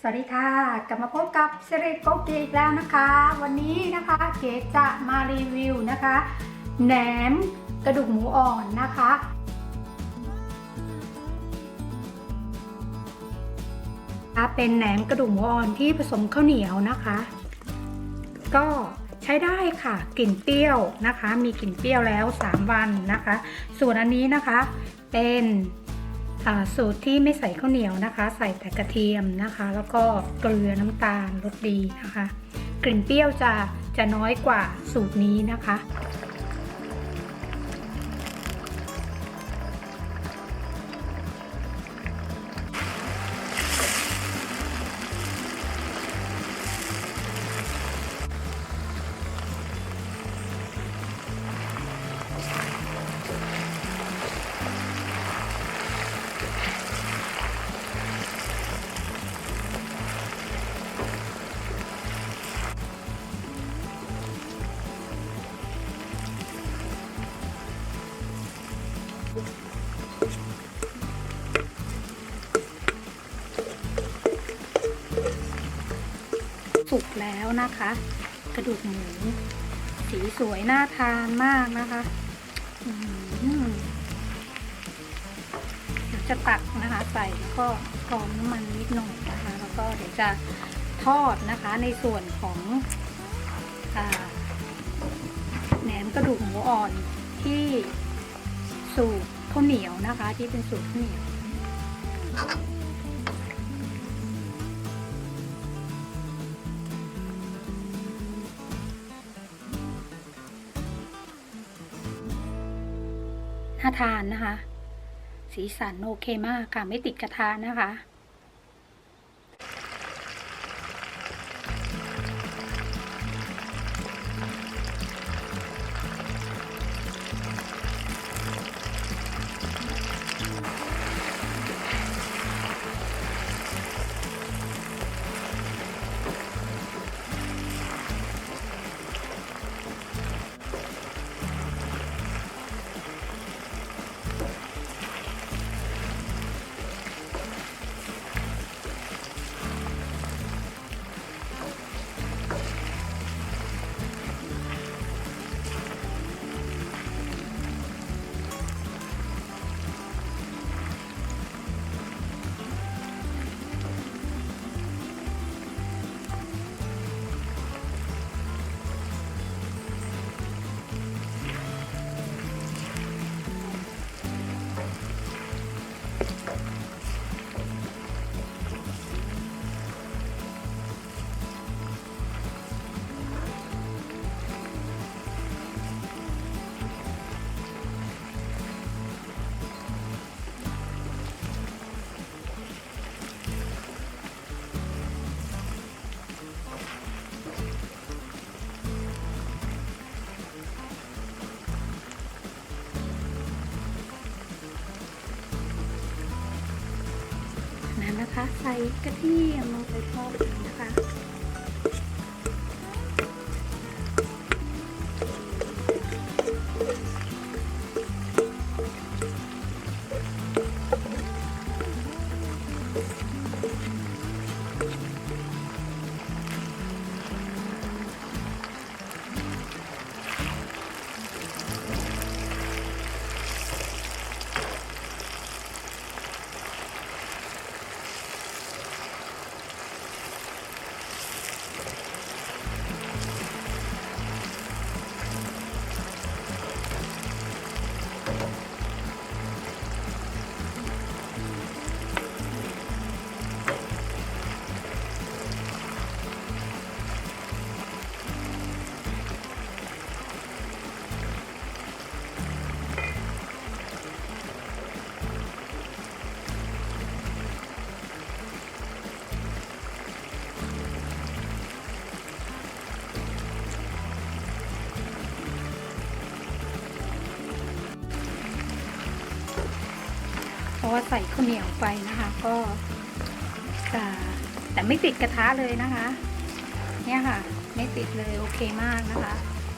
สวัสดีค่ะกลับมาพบกับสิริโกเกอีกแล้วนะคะ วันนี้นะคะเก๋จะมารีวิวนะคะแหนมกระดูกหมูอ่อนนะคะ เป็นแหนมกระดูกหมูอ่อนที่ผสมข้าวเหนียวนะคะ ก็ใช้ได้ค่ะกลิ่นเปรี้ยวนะคะ มีกลิ่นเปรี้ยวแล้ว 3 วันนะคะ ส่วนอันนี้นะคะเป็น สูตรที่ไม่ใส่ข้าวเหนียวนะคะ ใส่แต่กระเทียมนะคะ แล้วก็เกลือน้ำตาลรสดีนะคะ กลิ่นเปรี้ยวจะจะน้อยกว่าสูตรนี้นะคะ แล้วนะคะ กระดูกหมูสีสวยน่าทานมากนะคะเดี๋ยวจะตักนะคะใส่แล้วก็กรองน้ำมันนิดหน่อยนะคะ แล้วก็เดี๋ยวจะทอดนะคะในส่วนของอแหนมกระดูกหมูอ่อนที่สูตรข้าวเหนียวนะคะ ที่เป็นสูตรข้าวเหนียว น่าทานนะคะ สีสันโอเคมากค่ะ ไม่ติดกระทะนะคะ ใส่กระเทียมลงไปทอด ราะว่าใส่ข้าวเหนียวไปนะคะ ก็แต่ไม่ติดกระทะเลยนะคะ เนี่ยค่ะ ไม่ติดเลยโอเคมากนะคะ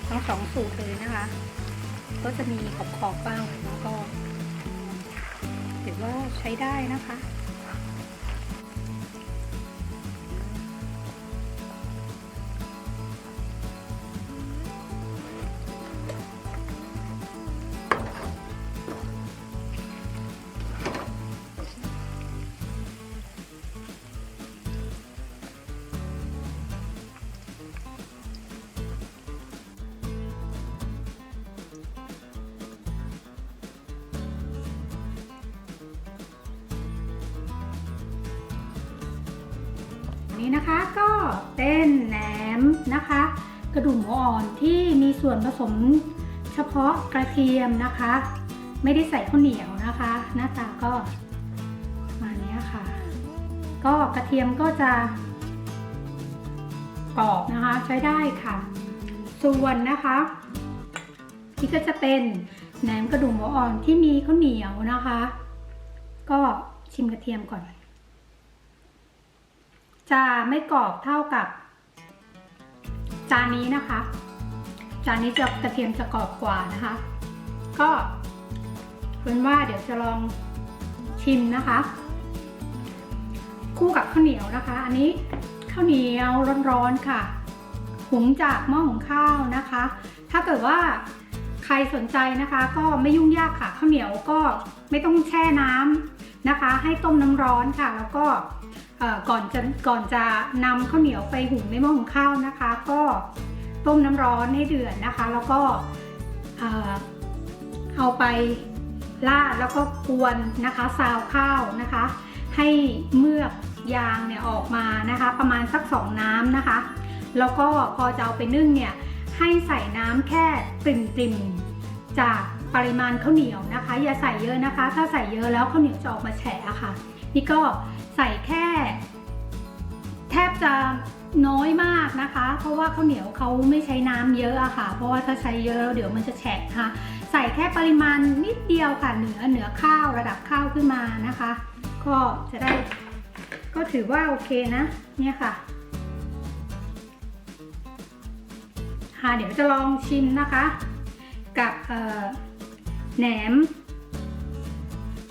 ทั้งสองสูตรเลยนะคะ ก็จะมีขอบๆบ้างแล้วก็ถือว่าใช้ได้นะคะ นี้นะคะก็เป็นแหนมนะคะ กระดูกหมูอ่อนที่มีส่วนผสมเฉพาะกระเทียมนะคะ ไม่ได้ใส่ข้าวเหนียวนะคะ หน้าตาก็มาณนี้ยค่ะ ก็กระเทียมก็จะกรอบนะคะใช้ได้ค่ะ ส่วนนะคะนี่ก็จะเป็นแหนมกระดูกหมูอ่อนที่มีข้าวเหนียวนะคะ ก็ชิมกระเทียมก่อน จะไม่กรอบเท่ากับ จานนี้นะคะ จานนี้จะกระเทียมจะกรอบกว่านะคะ ก็เป็นว่าเดี๋ยวจะลองชิมนะคะ คู่กับข้าวเหนียวนะคะ อันนี้ข้าวเหนียวร้อนๆค่ะ หุงจากหม้อหุงข้าวนะคะ ถ้าเกิดว่าใครสนใจนะคะก็ไม่ยุ่งยากค่ะข้าวเหนียวก็ไม่ต้องแช่น้ำนะคะ ให้ต้มน้ำร้อนค่ะ แล้วก็ ก่อนจะก่อนจะนำข้าวเหนียวไปหุงในหม้อหุงข้าวนะคะ ก็ต้มน้ำร้อนให้เดือดนะคะ แล้วก็เอาไปราดแล้วก็กวนนะคะซาวข้าวนะคะ ให้เมือกยางเนี่ยออกมานะคะ ประมาณสักสองน้ำนะคะ แล้วก็พอจะเอาไปนึ่งเนี่ยให้ใส่น้ำแค่ปริ่มจากปริมาณข้าวเหนียวนะคะ อย่าใส่เยอะนะคะ ถ้าใส่เยอะแล้วข้าวเหนียวจะออกมาแฉะค่ะ นี่ก็ ส่แค่ แทบจะน้อยมากนะคะ เพราะว่าข้าวเหนียวเขาไม่ใช้น้ำเยอะอะค่ะ เพราะว่าถ้าใช้เยอะเดี๋ยวมันจะแฉะนะคะใส่แค่ปริมาณนิดเดียวค่ะเหนือเหนือข้าวระดับข้าวขึ้นมานะคะ ก็จะได้ ก็ถือว่าโอเคนะ เนี่ยค่ะค่ะเดี๋ยวจะลองชิมนะคะ กับแหนม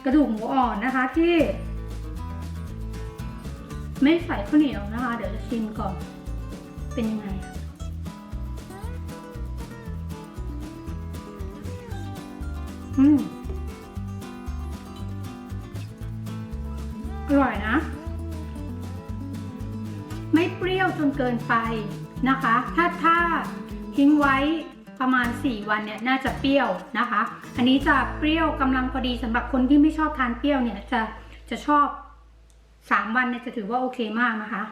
กระดูกหมูอ่อนนะคะที่ ไม่ใส่ข้าวเหนียวนะคะ เดี๋ยวจะชิมก่อน เป็นยังไงอืมอร่อยนะ ไม่เปรี้ยวจนเกินไปนะคะ ถ้าถ้าทิ้งไว้ประมาณ 4 วันเนี่ยน่าจะเปรี้ยวนะคะ อันนี้จะเปรี้ยวกำลังพอดีสำหรับคนที่ไม่ชอบทานเปรี้ยวเนี่ยจะจะชอบ 3 วันเนี่ยจะถือว่าโอเคมากนะคะ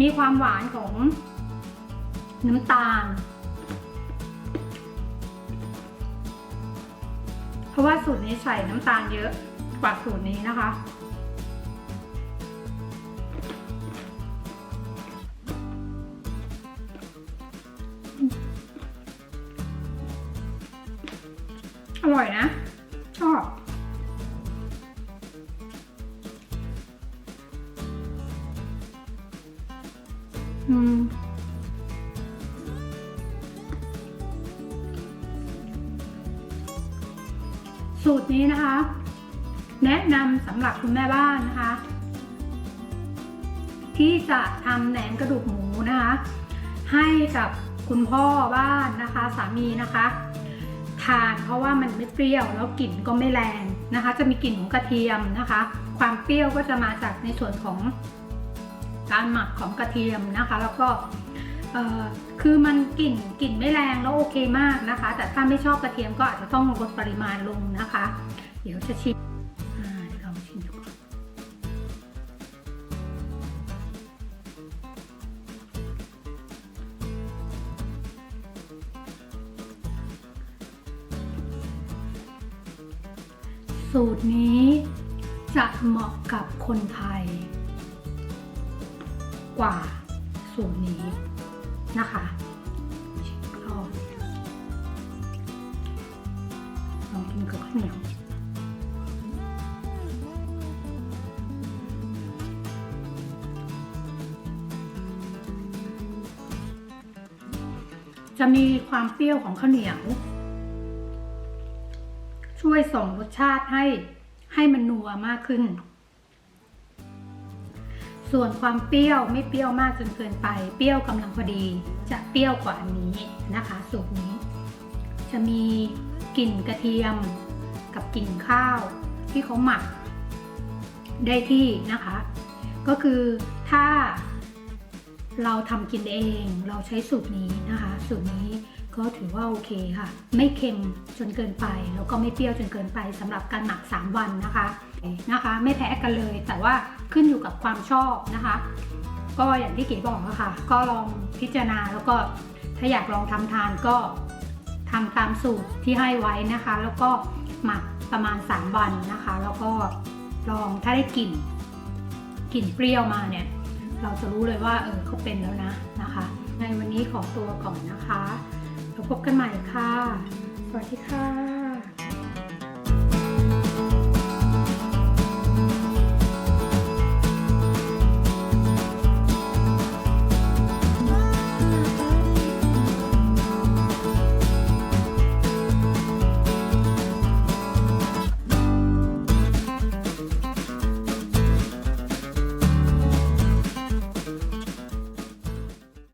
มีความหวานของน้ำตาล เพราะว่าสูตรนี้ใส่น้ำตาลเยอะกว่าสูตรนี้นะคะ อืมสูตรนี้นะคะ แนะนำสำหรับคุณแม่บ้านนะคะ ที่จะทำแหนมกระดูกหมูนะคะ ให้กับคุณพ่อบ้านนะคะ สามีนะคะ ทานเพราะว่ามันไม่เปรี้ยวแล้วกลิ่นก็ไม่แรงนะคะ จะมีกลิ่นของกระเทียมนะคะ ความเปรี้ยวก็จะมาจากในส่วนของ การหมักของกระเทียมนะคะ แล้วก็คือมันกลิ่นกลิ่นไม่แรงแล้วโอเคมากนะคะ แต่ถ้าไม่ชอบกระเทียมก็อาจจะต้องลดปริมาณลงนะคะ เดี๋ยวจะชิมอ่าเดี๋ยวลองชิมดูก่อนสูตรนี้จะเหมาะกับคนไทย กว่าสูตรนี้นะคะลองลองกินกับข้าวเหนียวจะมีความเปรี้ยวของข้าวเหนียว ช่วยส่งรสชาติให้ให้มันนัวมากขึ้น ส่วนความเปรี้ยวไม่เปรี้ยวมากจนเกินไป เปรี้ยวกำลังพอดี จะเปรี้ยวกว่าอันนี้นะคะ สูตรนี้ จะมีกลิ่นกระเทียมกับกลิ่นข้าวที่เขาหมัก ได้ที่นะคะ ก็คือถ้าเราทำกินเองเราใช้สูตรนี้นะคะ สูตรนี้ก็ถือว่าโอเคค่ะ ไม่เค็มจนเกินไป แล้วก็ไม่เปรี้ยวจนเกินไปสำหรับการหมัก 3 วันนะคะนะคะ ไม่แพ้กันเลยแต่ว่า ขึ้นอยู่กับความชอบนะคะ ก็อย่างที่เก๋บอกอะค่ะ ก็ลองพิจารณาแล้วก็ถ้าอยากลองทำทานก็ทำตามสูตรที่ให้ไว้นะคะ แล้วก็หมักประมาณ 3 วันนะคะ แล้วก็ลองถ้าได้กลิ่นกลิ่นเปรี้ยวมาเนี่ย เราจะรู้เลยว่าเออเขาเป็นแล้วนะนะคะ ในวันนี้ขอตัวก่อนนะคะแล้วพบกันใหม่ค่ะ สวัสดีค่ะ